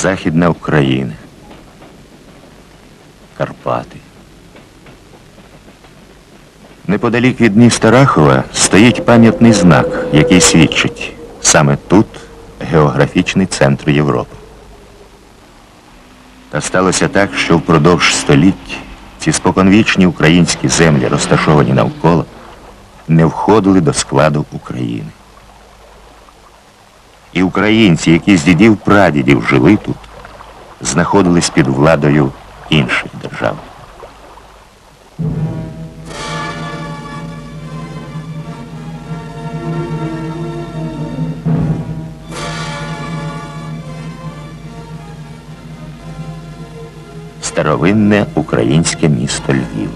Західна Україна. Карпати. Неподалік від міста Рахова стоїть пам'ятний знак, який свідчить саме тут географічний центр Європи. Та сталося так, що впродовж століть ці споконвічні українські землі, розташовані навколо, не входили до складу України. Українці, які з дідів прадідів жили тут, знаходились під владою інших держав. Старовинне українське місто Львів.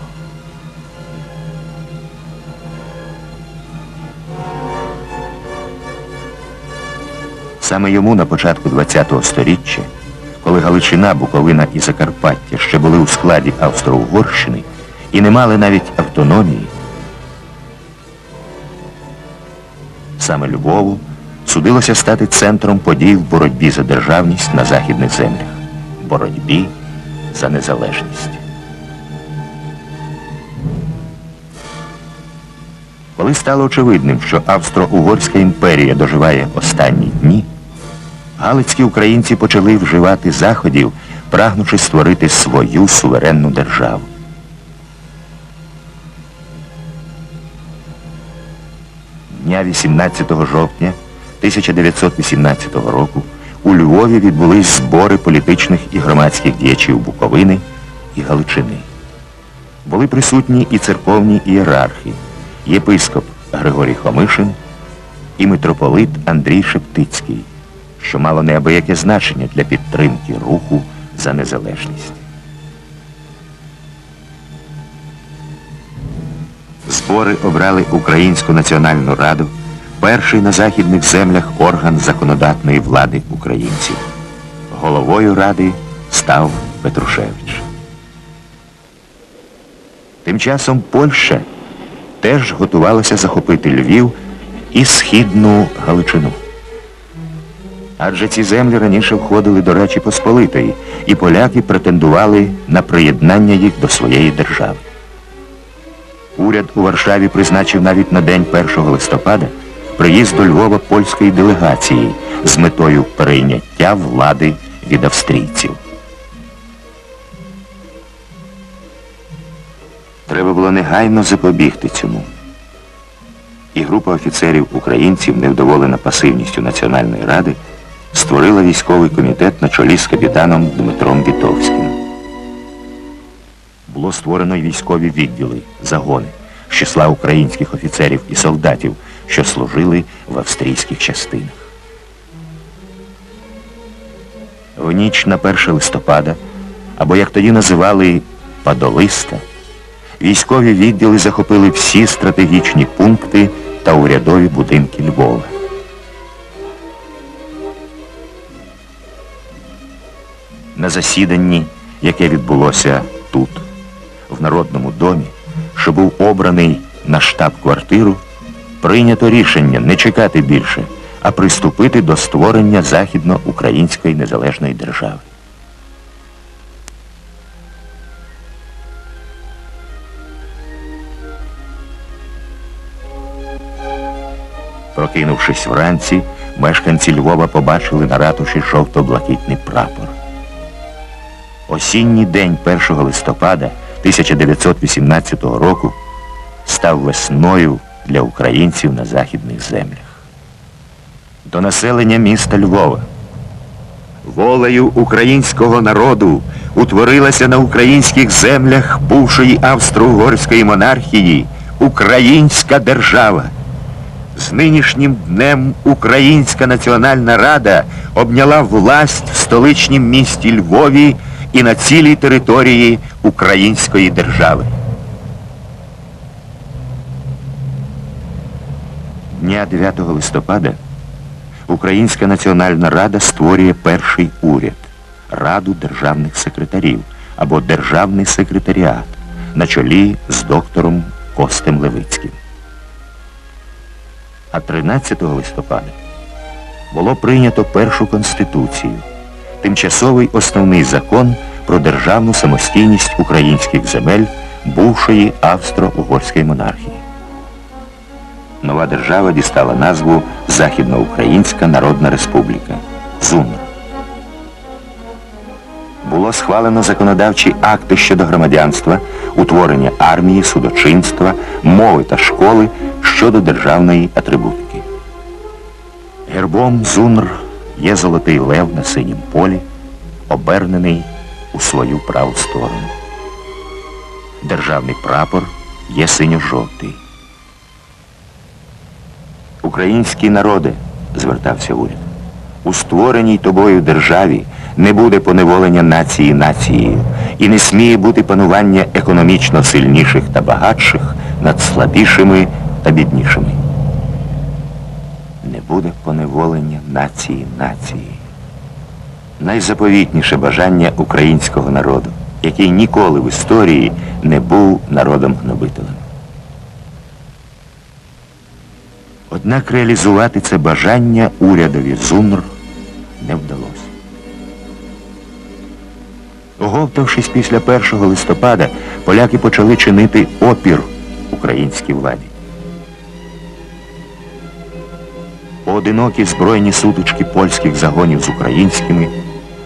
Саме йому на початку ХХ століття, коли Галичина, Буковина і Закарпаття ще були у складі Австро-Угорщини і не мали навіть автономії, саме Львову судилося стати центром подій в боротьбі за державність на західних землях, боротьбі за незалежність. Коли стало очевидним, що Австро-Угорська імперія доживає останні дні, галицькі українці почали вживати заходів, прагнучи створити свою суверенну державу. Дня 18 жовтня 1918 року у Львові відбулись збори політичних і громадських діячів Буковини і Галичини. Були присутні і церковні ієрархи, єпископ Григорій Хомишин і митрополит Андрій Шептицький, що мало неабияке значення для підтримки руху за незалежність. Збори обрали Українську національну раду, перший на західних землях орган законодатної влади українців. Головою ради став Петрушевич. Тим часом Польща теж готувалася захопити Львів і Східну Галичину. Адже ці землі раніше входили до Речі Посполитої, і поляки претендували на приєднання їх до своєї держави. Уряд у Варшаві призначив навіть на день 1 листопада приїзд до Львова польської делегації з метою перейняття влади від австрійців. Треба було негайно запобігти цьому. І група офіцерів українців, невдоволена пасивністю Національної ради, створила військовий комітет на чолі з капітаном Дмитром Вітовським. Було створено й військові відділи, загони з числа українських офіцерів і солдатів, що служили в австрійських частинах. В ніч на 1 листопада, або як тоді називали Падолиста, військові відділи захопили всі стратегічні пункти та урядові будинки Львова. На засіданні, яке відбулося тут, в Народному домі, що був обраний на штаб-квартиру, прийнято рішення не чекати більше, а приступити до створення Західноукраїнської незалежної держави. Прокинувшись вранці, мешканці Львова побачили на ратуші жовто-блакитний прапор. Осінній день 1 листопада 1918 року став весною для українців на західних землях. До населення міста Львова. Волею українського народу утворилася на українських землях бувшої австро-угорської монархії Українська держава. З нинішнім днем Українська Національна Рада обняла власть в столичнім місті Львові і на цілій території Української держави. Дня 9 листопада Українська Національна Рада створює перший уряд Раду державних секретарів або Державний секретаріат на чолі з доктором Костем Левицьким. А 13 листопада було прийнято першу конституцію тимчасовий основний закон про державну самостійність українських земель бувшої австро-угорської монархії. Нова держава дістала назву Західноукраїнська Народна Республіка ЗУНР. Було схвалено законодавчі акти щодо громадянства, утворення армії, судочинства, мови та школи щодо державної атрибутики. Гербом ЗУНР є золотий лев на синім полі, обернений у свою праву сторону. Державний прапор є синьо-жовтий. Українські народи, звертався уряд, у створеній тобою державі не буде поневолення нації нацією і не сміє бути панування економічно сильніших та багатших над слабішими та біднішими. Буде поневолення нації нації. Найзаповітніше бажання українського народу, який ніколи в історії не був народом гнобителем. Однак реалізувати це бажання урядові ЗУНР не вдалося. Оговтавшись після 1 листопада, поляки почали чинити опір українській владі. Поодинокі збройні сутички польських загонів з українськими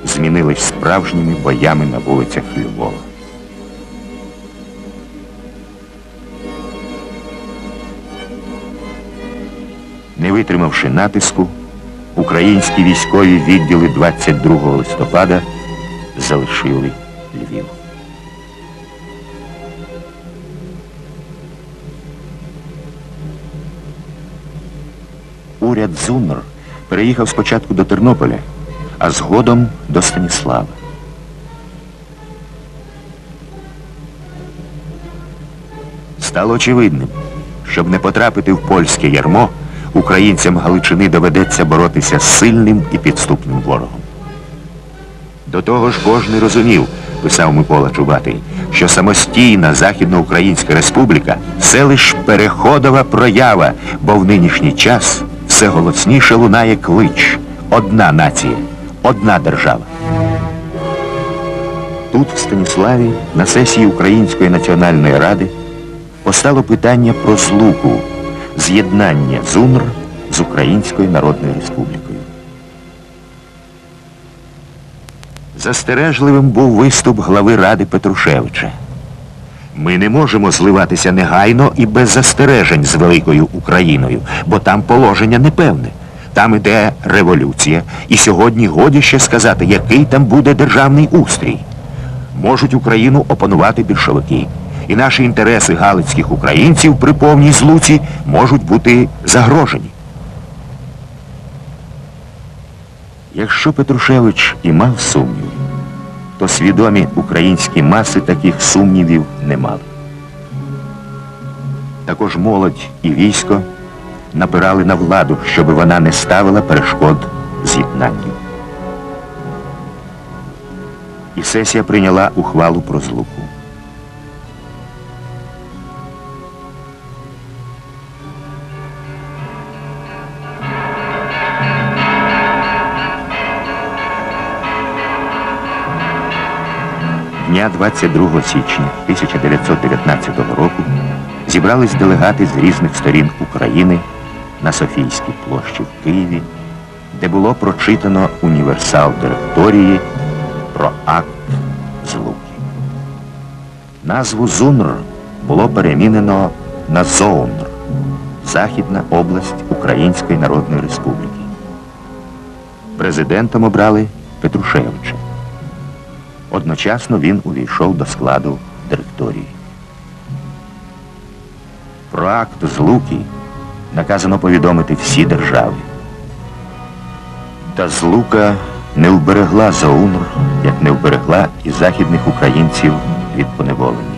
змінились справжніми боями на вулицях Львова. Не витримавши натиску, українські військові відділи 22 листопада залишили Уряд Зунр переїхав спочатку до Тернополя, а згодом до Станіслава. Стало очевидним, щоб не потрапити в польське ярмо, українцям Галичини доведеться боротися з сильним і підступним ворогом. До того ж кожний розумів, писав Микола Чубатий, що самостійна Західноукраїнська Республіка це лиш переходова проява, бо в нинішній час все голосніше лунає клич. Одна нація, одна держава. Тут, в Станіславі, на сесії Української національної ради постало питання про злуку, з'єднання ЗУНР з Українською Народною Республікою. Застережливим був виступ глави Ради Петрушевича. Ми не можемо зливатися негайно і без застережень з великою Україною, бо там положення непевне. Там іде революція, і сьогодні годі ще сказати, який там буде державний устрій. Можуть Україну опанувати більшовики. І наші інтереси галицьких українців при повній злуці можуть бути загрожені. Якщо Петрушевич і мав сумніви, то свідомі українські маси таких сумнівів не мали. Також молодь і військо напирали на владу, щоб вона не ставила перешкод з'єднанню. І сесія прийняла ухвалу про злуку. Дня 22 січня 1919 року зібрались делегати з різних сторін України на Софійській площі в Києві, де було прочитано універсал директорії про акт злуки. Назву ЗУНР було перемінено на ЗОУНР Західна область Української Народної Республіки. Президентом обрали Петрушевича. Одночасно він увійшов до складу директорії. Про акт злуки наказано повідомити всі держави. Та злука не вберегла Заунр, як не вберегла і західних українців від поневолення.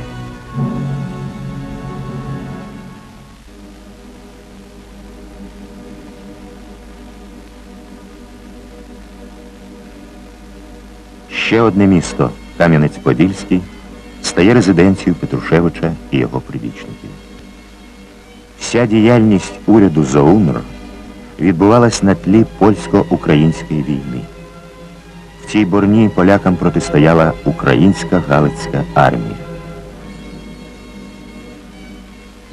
Ще одне місто, Кам'янець-Подільський, стає резиденцією Петрушевича і його прибічників. Вся діяльність уряду ЗОУНР відбувалась на тлі польсько-української війни. В цій борні полякам протистояла українська Галицька армія.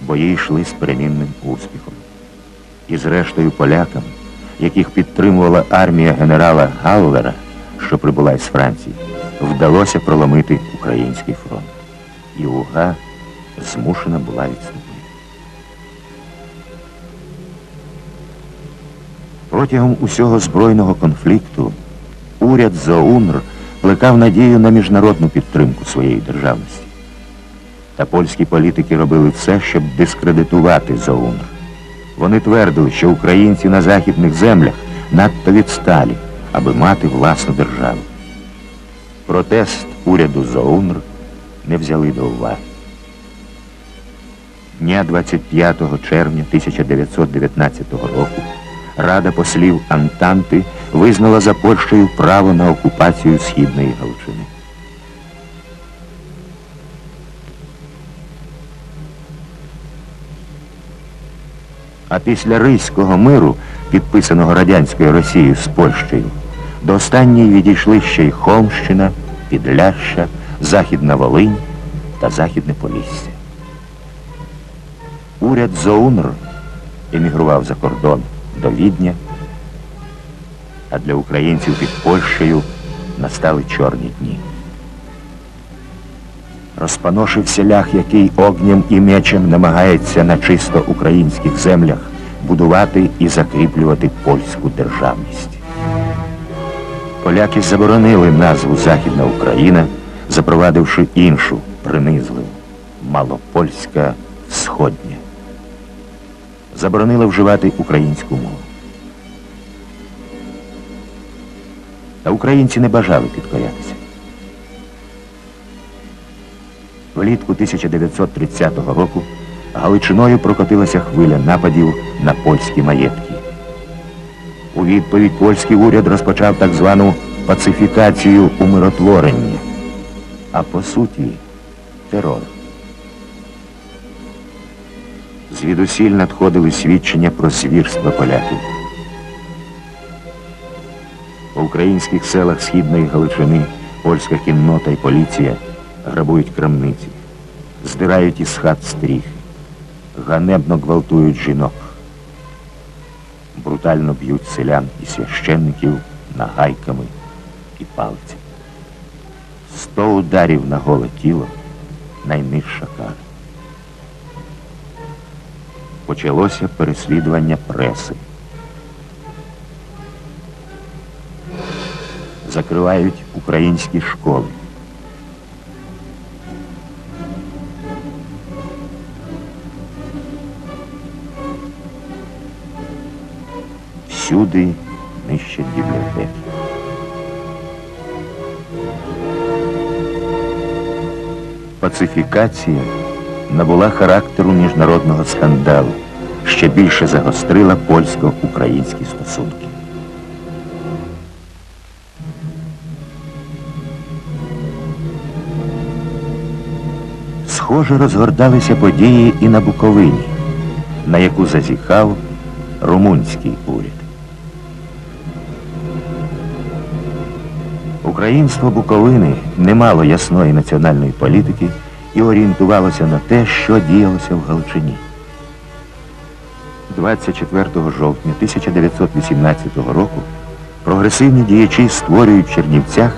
Бої йшли з перемінним успіхом. І зрештою полякам, яких підтримувала армія генерала Галлера, що прибула із Франції, вдалося проломити український фронт. І Луга змушена була відступити. Протягом усього збройного конфлікту уряд Зоунр плекав надію на міжнародну підтримку своєї державності. Та польські політики робили все, щоб дискредитувати Зоунр. Вони твердили, що українці на західних землях надто відсталі, аби мати власну державу. Протест уряду Зоунр не взяли до уваги. Дня 25 червня 1919 року Рада послів Антанти визнала за Польщею право на окупацію Східної Галичини. А після Ризького миру, підписаного радянською Росією з Польщею, до останньої відійшли ще й Холмщина, Підляща, Західна Волинь та Західне Полісся. Уряд Зоунр емігрував за кордон до Відня, а для українців під Польщею настали чорні дні. Розпаношився лях, який огнем і мечем намагається на чисто українських землях будувати і закріплювати польську державність. Поляки заборонили назву Західна Україна, запровадивши іншу принизливу Малопольська Сходня. Заборонили вживати українську мову. Та українці не бажали підкорятися. Влітку 1930 року Галичиною прокотилася хвиля нападів на польські маєтки. У відповідь польський уряд розпочав так звану пацифікацію умиротворення, а по суті терор. Звідусіль надходили свідчення про звірства поляків. У українських селах Східної Галичини польська кіннота і поліція грабують крамниці, здирають із хат стріхи, ганебно гвалтують жінок, брутально б'ють селян і священників нагайками і палицями. Сто ударів на голе тіло найнижча кара. Почалося переслідування преси. Закривають українські школи. Всюди нищать бібліотеки. Пацифікація набула характеру міжнародного скандалу, ще більше загострила польсько-українські стосунки. Схоже, розгорталися події і на Буковині, на яку зазіхав румунський уряд. Українство Буковини не мало ясної національної політики і орієнтувалося на те, що діялося в Галичині. 24 жовтня 1918 року прогресивні діячі створюють в Чернівцях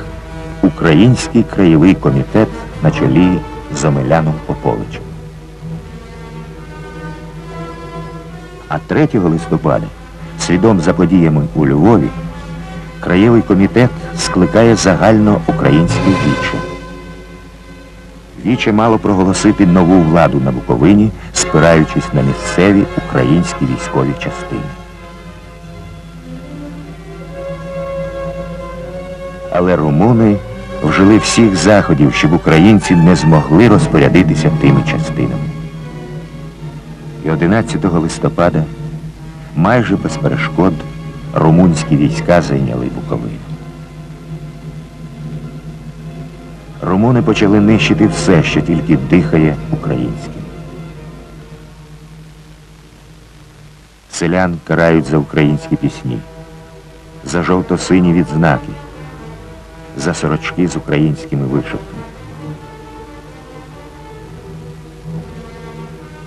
Український краєвий комітет на чолі з Омеляном Поповичем. А 3 листопада, слідом за подіями у Львові, краєвий комітет скликає загальноукраїнське віче. Віче мало проголосити нову владу на Буковині, спираючись на місцеві українські військові частини. Але румуни вжили всіх заходів, щоб українці не змогли розпорядитися тими частинами. І 11 листопада майже без перешкод румунські війська зайняли Буковину. Румуни почали нищити все, що тільки дихає українським. Селян карають за українські пісні, за жовто-сині відзнаки, за сорочки з українськими вишивками.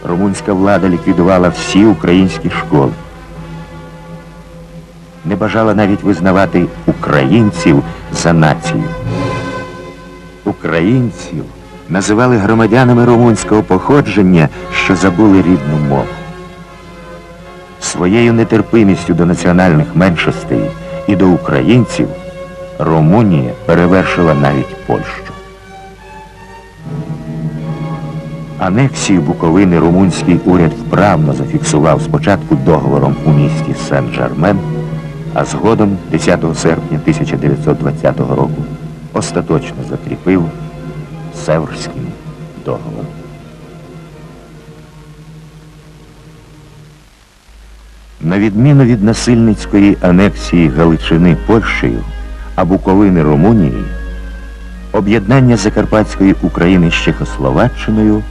Румунська влада ліквідувала всі українські школи. Не бажала навіть визнавати українців за націю. Українців називали громадянами румунського походження, що забули рідну мову. Своєю нетерпимістю до національних меншостей і до українців Румунія перевершила навіть Польщу. Анексію Буковини румунський уряд вправно зафіксував спочатку договором у місті Сен-Жермен, а згодом 10 серпня 1920 року остаточно закріпив Северським договором. На відміну від насильницької анексії Галичини Польщею, а Буковини Румунією, об'єднання Закарпатської України з Чехословаччиною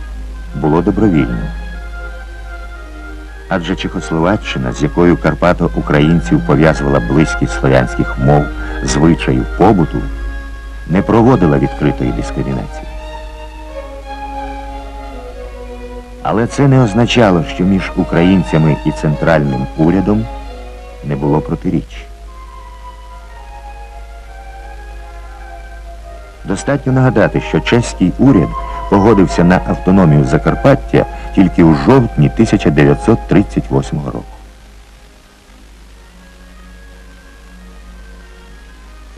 було добровільним. Адже Чехословаччина, з якою Карпато українців пов'язувала близькість слов'янських мов, звичаїв, побуту, не проводила відкритої дискримінації. Але це не означало, що між українцями і центральним урядом не було протиріч. Достатньо нагадати, що чеський уряд погодився на автономію Закарпаття тільки у жовтні 1938 року.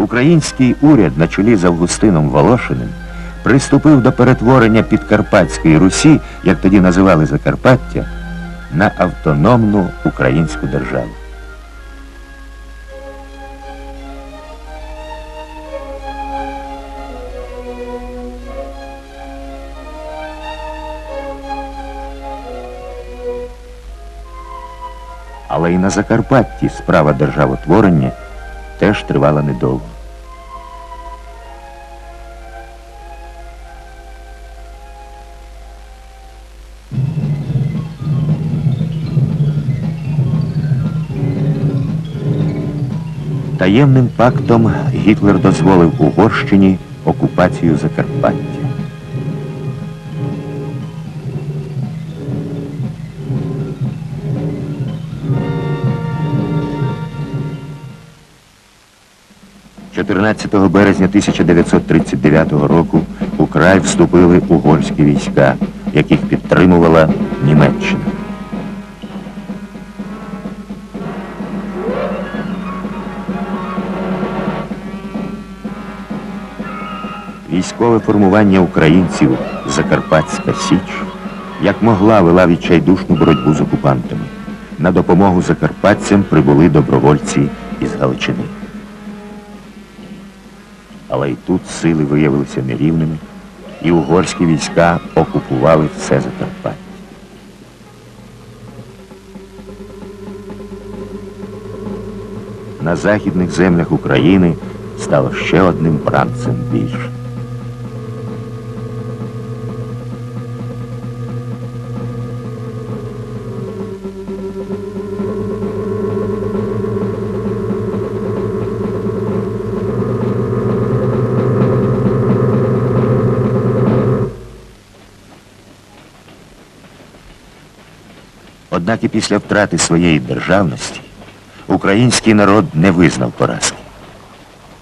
Український уряд на чолі з Августином Волошиним приступив до перетворення Підкарпатської Русі, як тоді називали Закарпаття, на автономну українську державу. Але і на Закарпатті справа державотворення теж тривала недовго. Таємним пактом Гітлер дозволив Угорщині окупацію Закарпаття. – 14 березня 1939 року у край вступили угорські війська, яких підтримувала Німеччина. Військове формування українців Закарпатська Січ як могла вела відчайдушну боротьбу з окупантами. На допомогу закарпатцям прибули добровольці із Галичини. Але й тут сили виявилися нерівними, і угорські війська окупували все Закарпаття. На західних землях України стало ще одним бранцем більше. Однак і після втрати своєї державності український народ не визнав поразки.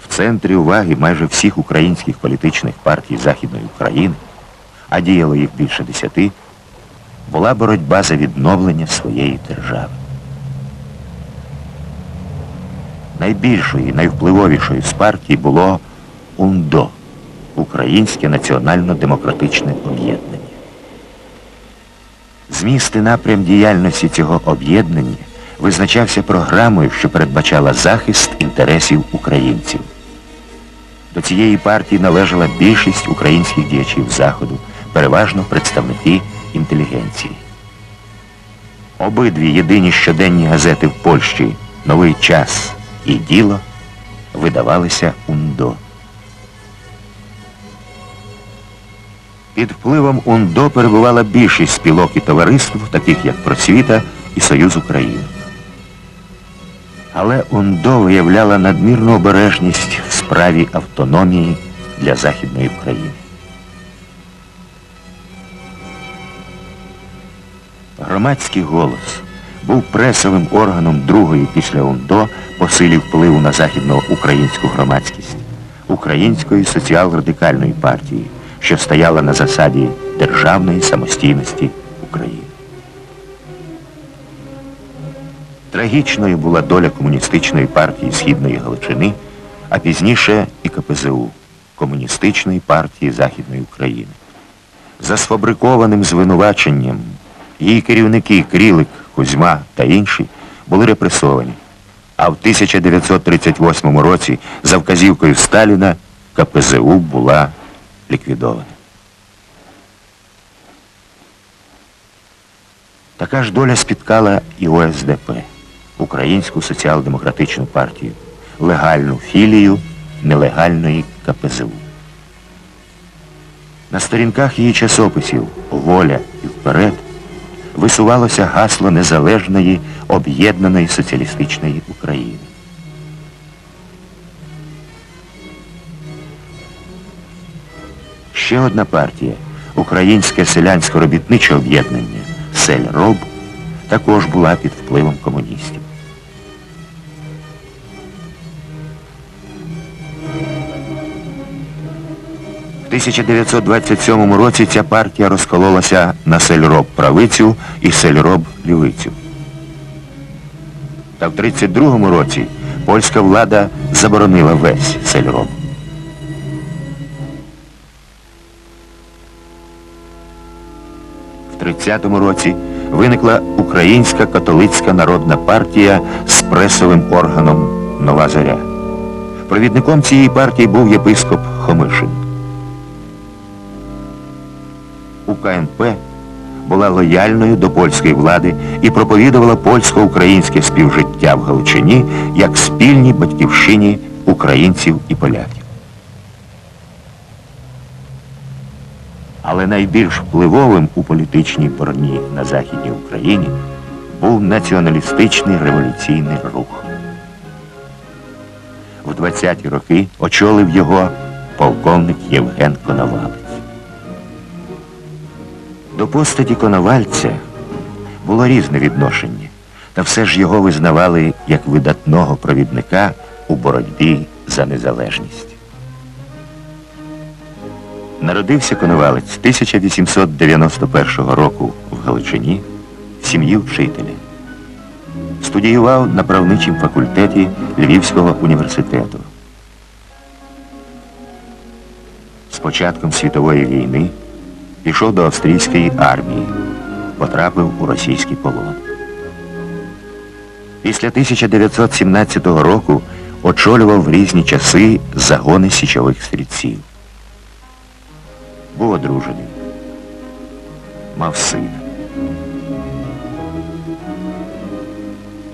В центрі уваги майже всіх українських політичних партій Західної України, а діяло їх більше десяти, була боротьба за відновлення своєї держави. Найбільшою і найвпливовішою з партій було УНДО Українське національно-демократичне об'єднання. Зміст і напрям діяльності цього об'єднання визначався програмою, що передбачала захист інтересів українців. До цієї партії належала більшість українських діячів Заходу, переважно представники інтелігенції. Обидві єдині щоденні газети в Польщі Новий час і діло видавалися УНДО. Під впливом УНДО перебувала більшість спілок і товариств, таких як Просвіта і Союз України. Але УНДО виявляла надмірну обережність в справі. автономії для Західної України. Громадський голос був пресовим органом другої після УНДО по силі впливу на західноукраїнську громадськість Української соціал-радикальної партії, що стояла на засаді державної самостійності України. Трагічною була доля комуністичної партії Східної Галичини, а пізніше і КПЗУ Комуністичної партії Західної України. За сфабрикованим звинуваченням її керівники Крілик, Кузьма та інші були репресовані. А в 1938 році за вказівкою Сталіна КПЗУ була ліквідована. Така ж доля спіткала і ОСДП, Українську соціал-демократичну партію, легальну філію нелегальної КПЗУ. На сторінках її часописів Воля і вперед висувалося гасло незалежної об'єднаної соціалістичної України. Ще одна партія Українське селянсько-робітниче об'єднання Сельроб також була під впливом комуністів. В 1927 році ця партія розкололася на сельроб правицю і сельроб лівицю. Та в 1932 році польська влада заборонила весь сельроб. В 30-му році виникла Українська католицька народна партія з пресовим органом Нова Зоря. Провідником цієї партії був єпископ Хомишин. УКНП була лояльною до польської влади і проповідувала польсько-українське співжиття в Галичині як спільній батьківщині українців і поляків. Але найбільш впливовим у політичній борні на Західній Україні був націоналістичний революційний рух. В 20-ті роки очолив його полковник Євген Коновалець. До постаті Коновальця було різне відношення, та все ж його визнавали як видатного провідника у боротьбі за незалежність. Народився Коновалець 1891 року в Галичині в сім'ї вчителя. Студіював на правничому факультеті Львівського університету. З початком світової війни пішов до австрійської армії, потрапив у російський полон. Після 1917 року очолював в різні часи загони січових стрільців. Був одружений. Мав сина.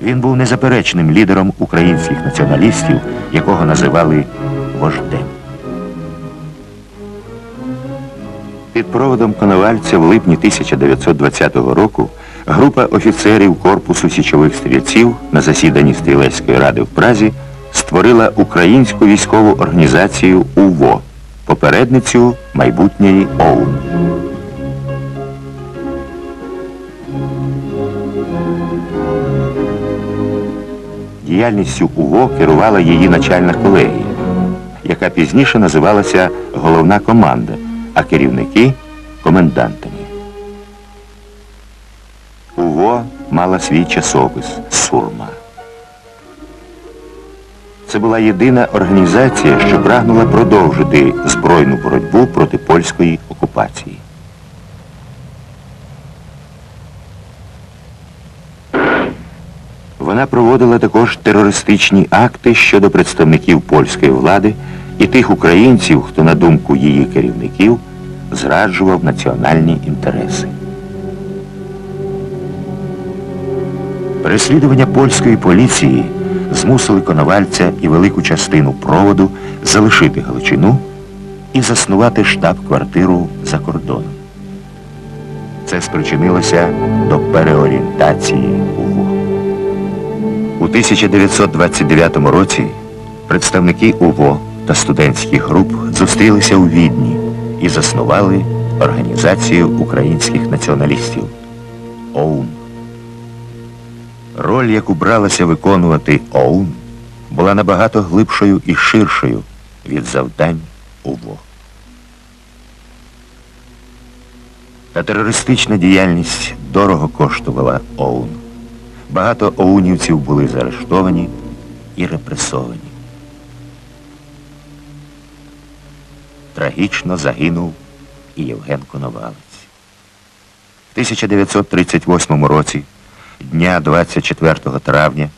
Він був незаперечним лідером українських націоналістів, якого називали вождем. Під проводом Коновальця в липні 1920 року група офіцерів Корпусу січових стрільців на засіданні Стрілецької ради в Празі створила українську військову організацію УВО, попередницю майбутньої ОУН. Діяльністю УВО керувала її начальна колегія, яка пізніше називалася Головна команда, а керівники комендантами. УВО мала свій часопис Сурма. Це була єдина організація, що прагнула продовжити збройну боротьбу проти польської окупації. Вона проводила також терористичні акти щодо представників польської влади і тих українців, хто, на думку її керівників, зраджував національні інтереси. Переслідування польської поліції змусили Коновальця і велику частину проводу залишити Галичину і заснувати штаб-квартиру за кордоном. Це спричинилося до переорієнтації УВО. У 1929 році представники УВО та студентських груп зустрілися у Відні і заснували Організацію українських націоналістів ОУН. Роль, яку бралася виконувати ОУН, була набагато глибшою і ширшою від завдань УВО. Та терористична діяльність дорого коштувала ОУН. Багато оунівців були заарештовані і репресовані. Трагічно загинув і Євген Коновалець. В 1938 році, дня 24 травня,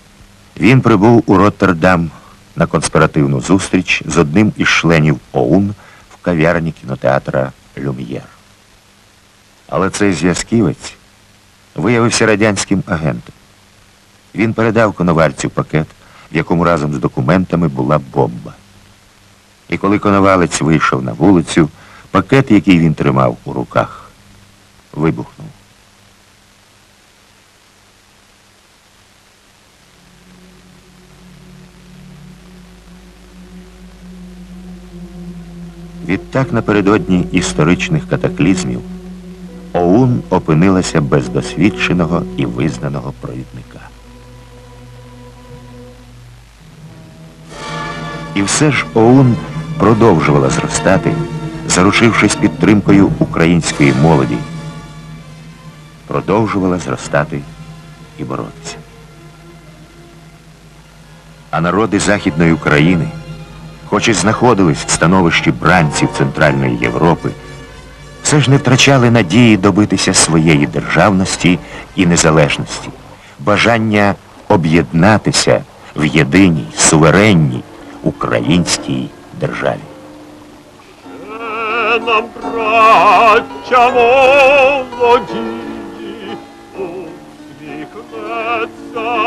він прибув у Роттердам на конспіративну зустріч з одним із членів ОУН в кав'ярні кінотеатра Люм'єр. Але цей зв'язківець виявився радянським агентом. Він передав коновальцю пакет, в якому разом з документами була бомба. І коли коновалець вийшов на вулицю, пакет, який він тримав у руках, вибухнув. Відтак напередодні історичних катаклізмів ОУН опинилася без досвідченого і визнаного провідника. І все ж ОУН продовжувала зростати, заручившись підтримкою української молоді, продовжувала зростати і боротися. А народи Західної України, хоч і знаходились в становищі бранців Центральної Європи, все ж не втрачали надії добитися своєї державності і незалежності, бажання об'єднатися в єдиній, суверенній українській державі. Ще нам, браття молоді, усміхнеться